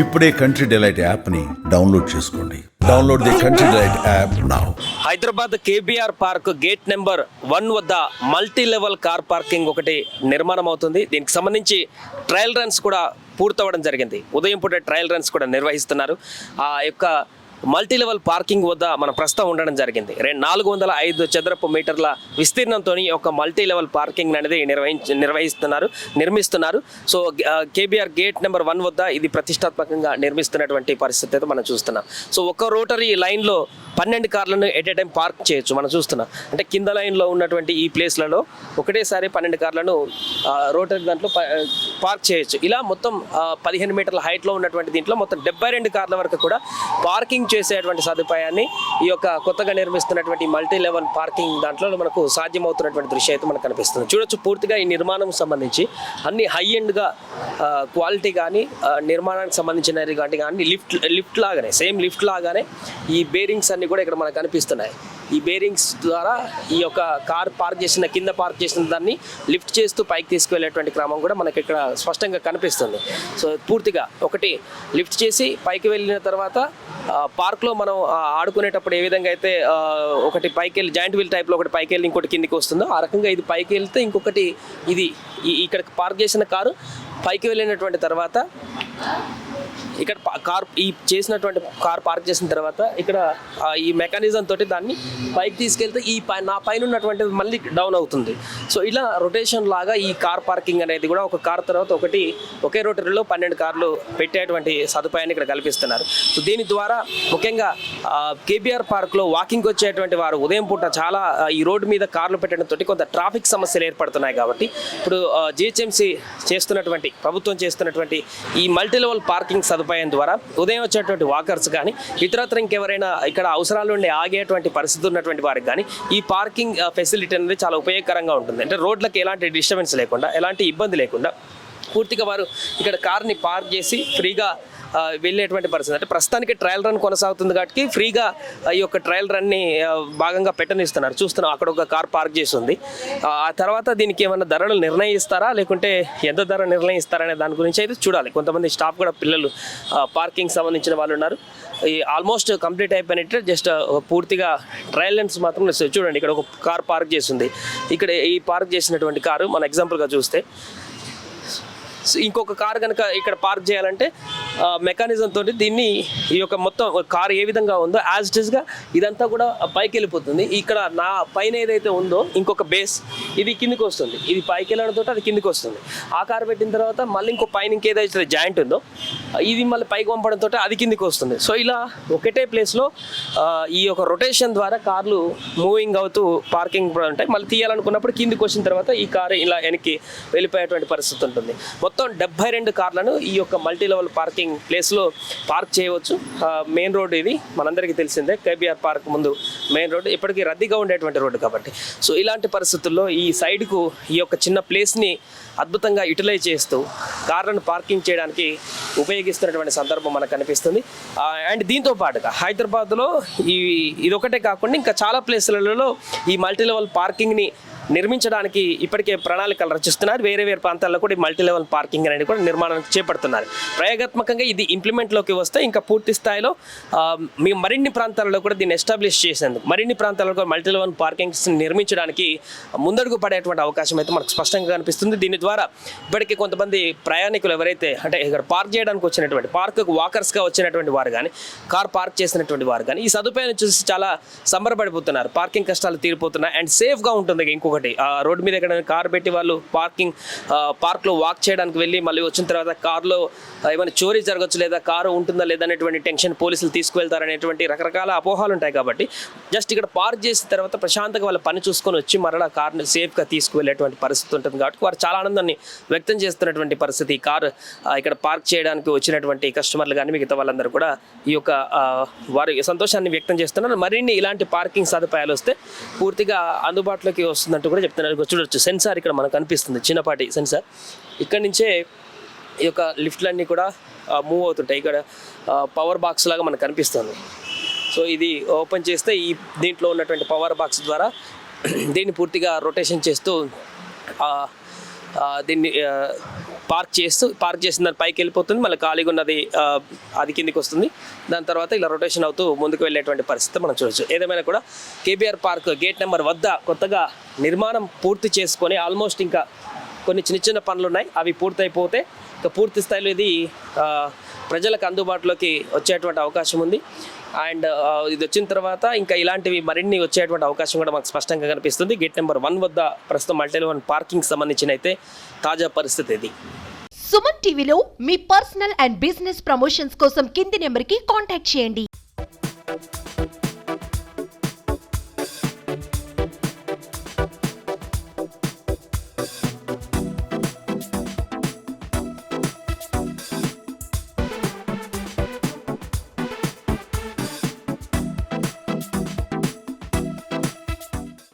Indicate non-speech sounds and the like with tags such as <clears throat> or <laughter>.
ఇప్పుడే country delight యాప్ని download చేసుకోండి. Download the country delight app now Hyderabad KBR park gate number one వద్ద multi level car parking ఒకటి నిర్మాణం అవుతుంది దీనికి సంబంధించి ట్రయల్ రన్స్ కూడా పూర్తవడం జరిగింది. ఉదయం పూట ట్రయల్ రన్స్ కూడా నిర్వహిస్తున్నారు. ఆ యొక్క మల్టీ లెవెల్ పార్కింగ్ వద్ద మన ప్రస్తుతం ఉండడం జరిగింది. రెండు నాలుగు వందల ఐదు చదరపు మీటర్ల విస్తీర్ణంతో ఒక మల్టీ లెవెల్ పార్కింగ్ అనేది నిర్వహించి నిర్వహిస్తున్నారు నిర్మిస్తున్నారు. So KBR gate number one వద్ద ఇది ప్రతిష్టాత్మకంగా నిర్మిస్తున్నటువంటి పరిస్థితి అయితే మనం చూస్తున్నాం. సో ఒక రోటరీ లైన్లో పన్నెండు కార్లను ఎట్ ఏ టైం పార్క్ చేయొచ్చు. మనం చూస్తున్నాం. అంటే కింద లైన్లో ఉన్నటువంటి ఈ ప్లేస్లలో ఒకటేసారి పన్నెండు కార్లను రోటరీ దాంట్లో పార్క్ చేయొచ్చు. ఇలా మొత్తం పదిహేను మీటర్ల హైట్లో ఉన్నటువంటి దీంట్లో మొత్తం డెబ్బై రెండు కార్ల వరకు కూడా పార్కింగ్ చేసేటువంటి సదుపాయాన్ని ఈ యొక్క కొత్తగా నిర్మిస్తున్నటువంటి మల్టీ లెవెల్ పార్కింగ్ దాంట్లో మనకు సాధ్యమవుతున్నటువంటి దృశ్యం అయితే మనకు కనిపిస్తుంది. చూడొచ్చు పూర్తిగా ఈ నిర్మాణం సంబంధించి అన్ని హై ఎండ్గా క్వాలిటీ కానీ నిర్మాణానికి సంబంధించిన కానీ లిఫ్ట్ లిఫ్ట్ లాగానే సేమ్ లిఫ్ట్ లాగానే ఈ బేరింగ్స్ అన్ని కూడా ఇక్కడ మనకు కనిపిస్తున్నాయి. ఈ బేరింగ్స్ ద్వారా ఈ యొక్క కార్ పార్క్ చేసిన కింద పార్క్ చేసిన దాన్ని లిఫ్ట్ చేస్తూ పైకి తీసుకువెళ్ళేటువంటి క్రమం కూడా మనకి ఇక్కడ స్పష్టంగా కనిపిస్తుంది. సో పూర్తిగా ఒకటి లిఫ్ట్ చేసి పైకి వెళ్ళిన తర్వాత పార్క్లో మనం ఆడుకునేటప్పుడు ఏ విధంగా అయితే ఒకటి పైకి వెళ్ళి జాయింట్ వీల్ టైప్లో ఒకటి పైకి వెళ్ళి ఇంకోటి కిందికి వస్తుందో ఆ రకంగా ఇది పైకి వెళ్తే ఇంకొకటి ఇది ఇక్కడ పార్క్ చేసిన కారు పైకి వెళ్ళినటువంటి తర్వాత ఇక్కడ కార్ ఈ చేసినటువంటి కార్ పార్క్ చేసిన తర్వాత ఇక్కడ ఈ మెకానిజం తోటి దాన్ని పైకి తీసుకెళ్తే ఈ పై నా పైన ఉన్నటువంటిది మళ్ళీ డౌన్ అవుతుంది. సో ఇలా రొటేషన్ లాగా ఈ కార్ పార్కింగ్ అనేది కూడా ఒక కార్ తర్వాత ఒకటి ఒకే రోటరీలో పన్నెండు కార్లు పెట్టేటువంటి సదుపాయాన్ని ఇక్కడ కల్పిస్తున్నారు. సో దీని ద్వారా ముఖ్యంగా కేబీఆర్ పార్క్లో వాకింగ్ వచ్చేటువంటి వారు ఉదయం పూట చాలా ఈ రోడ్డు మీద కార్లు పెట్టడంతో కొంత ట్రాఫిక్ సమస్యలు ఏర్పడుతున్నాయి కాబట్టి ఇప్పుడు జిహెచ్ఎంసీ చేస్తున్నటువంటి ప్రభుత్వం చేస్తున్నటువంటి ఈ మల్టీ లెవెల్ పార్కింగ్ సదుపాయం ద్వారా ఉదయం వచ్చేటువంటి వాకర్స్ కానీ ఇతరత్ర ఇంకెవరైనా ఇక్కడ అవసరాలు ఉండి ఆగేటువంటి పరిస్థితి ఉన్నటువంటి వారికి కానీ ఈ పార్కింగ్ ఫెసిలిటీ అనేది చాలా ఉపయోగకరంగా ఉంటుంది. అంటే రోడ్లకు ఎలాంటి డిస్టర్బెన్స్ లేకుండా ఎలాంటి ఇబ్బంది లేకుండా పూర్తిగా వారు ఇక్కడ కార్ని పార్క్ చేసి ఫ్రీగా వెళ్ళేటువంటి పరిస్థితి. అంటే ప్రస్తుతానికి ట్రయల్ రన్ కొనసాగుతుంది కాబట్టి ఫ్రీగా ఈ యొక్క ట్రయల్ రన్ని భాగంగా పెట్టనిస్తున్నారు. చూస్తున్నాం అక్కడ ఒక కార్ పార్క్ చేసి ఉంది ఆ తర్వాత దీనికి ఏమైనా ధరలు నిర్ణయిస్తారా? లేకుంటే ఎంత ధర నిర్ణయిస్తారా అనే దాని గురించి అయితే చూడాలి. కొంతమంది స్టాఫ్ కూడా పిల్లలు పార్కింగ్ సంబంధించిన వాళ్ళు ఉన్నారు. ఈ ఆల్మోస్ట్ కంప్లీట్ అయిపోయినట్టు జస్ట్ పూర్తిగా ట్రయల్ లెన్స్ మాత్రం చూడండి. ఇక్కడ ఒక కార్ పార్క్ చేసింది. ఇక్కడ ఈ పార్క్ చేసినటువంటి కారు మన ఎగ్జాంపుల్గా చూస్తే ఇంకొక కార్ కనుక ఇక్కడ పార్క్ చేయాలంటే మెకానిజం తోటి దీన్ని ఈ యొక్క మొత్తం కార్ ఏ విధంగా ఉందో యాజ్ ఇట్ ఇస్గా ఇదంతా కూడా పైకి వెళ్ళిపోతుంది. ఇక్కడ నా పైన ఏదైతే ఉందో ఇంకొక బేస్ ఇది కిందికి వస్తుంది. ఇది పైకి వెళ్ళడంతో అది కిందికి వస్తుంది. ఆ కార్ పెట్టిన తర్వాత మళ్ళీ ఇంకో పైన ఇంకేదైతే జాయింట్ ఉందో ఇది మళ్ళీ పైకి పంపడంతో అది కిందికి వస్తుంది. సో ఇలా ఒకటే ప్లేస్లో ఈ యొక్క రొటేషన్ ద్వారా కార్లు మూవింగ్ అవుతూ పార్కింగ్ ఉంటాయి. మళ్ళీ తీయాలనుకున్నప్పుడు కిందికి వచ్చిన తర్వాత ఈ కారు ఇలా వెనక్కి వెళ్ళిపోయేటువంటి పరిస్థితి ఉంటుంది. మొత్తం డెబ్బై రెండు కార్లను ఈ యొక్క మల్టీ లెవెల్ పార్కింగ్ ప్లేస్లో పార్క్ చేయవచ్చు. మెయిన్ రోడ్ ఇది. మనందరికీ తెలిసిందే కేబీఆర్ పార్క్ ముందు మెయిన్ రోడ్. ఇప్పటికీ రద్దీగా ఉండేటువంటి రోడ్డు కాబట్టి. సో ఇలాంటి పరిస్థితుల్లో ఈ సైడ్కు ఈ యొక్క చిన్న ప్లేస్ని అద్భుతంగా యూటిలైజ్ చేస్తూ కార్లను పార్కింగ్ చేయడానికి ఉపయోగిస్తున్నటువంటి సందర్భం మనకు కనిపిస్తుంది. అండ్ దీంతో పాటుగా హైదరాబాద్లో ఈ ఇది ఒకటే కాకుండా ఇంకా చాలా ప్లేసులలో ఈ మల్టీ లెవెల్ పార్కింగ్ని నిర్మించడానికి ఇప్పటికే ప్రణాళికలు రచిస్తున్నారు. వేరే వేరే ప్రాంతాల్లో కూడా ఈ మల్టీ లెవెల్ పార్కింగ్ అనేది కూడా నిర్మాణం చేపడుతున్నారు. ప్రయోగాత్మకంగా ఇది ఇంప్లిమెంట్లోకి వస్తే ఇంకా పూర్తి స్థాయిలో మీ మరిన్ని ప్రాంతాలలో కూడా దీన్ని ఎస్టాబ్లిష్ చేసేందుకు మరిన్ని ప్రాంతాలలో కూడా మల్టీ లెవెల్ పార్కింగ్స్ నిర్మించడానికి ముందడుగు పడేటువంటి అవకాశం అయితే మనకు స్పష్టంగా కనిపిస్తుంది. దీని ద్వారా ఇప్పటికీ కొంతమంది ప్రయాణికులు ఎవరైతే అంటే ఇక్కడ పార్క్ చేయడానికి వచ్చినటువంటి పార్క్ వాకర్స్గా వచ్చినటువంటి వారు కానీ కార్ పార్క్ చేసినటువంటి వారు కానీ ఈ సదుపాయాన్ని చూసి చాలా సంబరపడిపోతున్నారు. పార్కింగ్ కష్టాలు తీరిపోతున్నాయి. అండ్ సేఫ్గా ఉంటుంది ఇంకొకటి ఆ రోడ్డు మీద ఎక్కడైనా కార్ పెట్టి వాళ్ళు పార్కింగ్ పార్క్లో వాక్ చేయడానికి వెళ్ళి మళ్ళీ వచ్చిన తర్వాత కార్లో ఏమైనా చోరీ జరగచ్చు లేదా కారు ఉంటుందా లేదా అనేటువంటి టెన్షన్ పోలీసులు తీసుకువెళ్తారనేటువంటి రకరకాల అపోహాలు ఉంటాయి కాబట్టి జస్ట్ ఇక్కడ పార్క్ చేసిన తర్వాత ప్రశాంతంగా వాళ్ళ పని చూసుకొని వచ్చి మరలా కార్ని సేఫ్గా తీసుకువెళ్ళేటువంటి పరిస్థితి ఉంటుంది కాబట్టి వారు చాలా ఆనందాన్ని వ్యక్తం చేస్తున్నటువంటి పరిస్థితి. ఈ కారు ఇక్కడ పార్క్ చేయడానికి వచ్చినటువంటి కస్టమర్లు కానీ మిగతా వాళ్ళందరూ కూడా ఈ యొక్క వారి సంతోషాన్ని వ్యక్తం చేస్తున్నారు. మరిన్ని ఇలాంటి పార్కింగ్ సదుపాయాలు వస్తే పూర్తిగా అందుబాటులోకి వస్తుందంటే కూడా చెప్తున్నారు. చూడొచ్చు. సెన్సార్ ఇక్కడ మనకు కనిపిస్తుంది. చిన్నపాటి సెన్సార్. ఇక్కడ నుంచే ఈ యొక్క లిఫ్ట్లన్నీ కూడా మూవ్ అవుతుంటాయి. ఇక్కడ పవర్ బాక్స్ లాగా మనకు కనిపిస్తుంది. సో ఇది ఓపెన్ చేస్తే ఈ దీంట్లో ఉన్నటువంటి పవర్ బాక్స్ ద్వారా <clears throat> దీన్ని పూర్తిగా రొటేషన్ చేస్తూ దీన్ని పార్క్ చేస్తూ పార్క్ చేసిన దాని పైకి వెళ్ళిపోతుంది. మళ్ళీ ఖాళీగా ఉన్నది అది కిందికి వస్తుంది. దాని తర్వాత ఇలా రొటేషన్ అవుతూ ముందుకు వెళ్ళేటువంటి పరిస్థితి మనం చూడొచ్చు. ఏదేమైనా కూడా కేబీఆర్ పార్క్ గేట్ నెంబర్ వద్ద కొత్తగా నిర్మాణం పూర్తి చేసుకొని ఆల్మోస్ట్ ఇంకా కొన్ని చిన్న చిన్న పనులు ఉన్నాయి. అవి పూర్తయిపోతే ఇంకా పూర్తి స్థాయిలో ఇది ప్రజలకు అందుబాటులోకి వచ్చేటువంటి అవకాశం ఉంది. అండ్ ఇది వచ్చిన తర్వాత ఇంకా ఇలాంటివి మరిన్ని వచ్చేటువంటి అవకాశం కూడా మాకు స్పష్టంగా కనిపిస్తుంది. గేట్ నెంబర్ వన్ వద్ద ప్రస్తుతం మల్టీ వన్ పార్కింగ్ సంబంధించిన అయితే తాజా పరిస్థితి ఇది. సుమన్ టీవీలో మీ పర్సనల్ అండ్ బిజినెస్ ప్రమోషన్స్ కోసం కింది నెంబర్కి కాంటాక్ట్ చేయండి.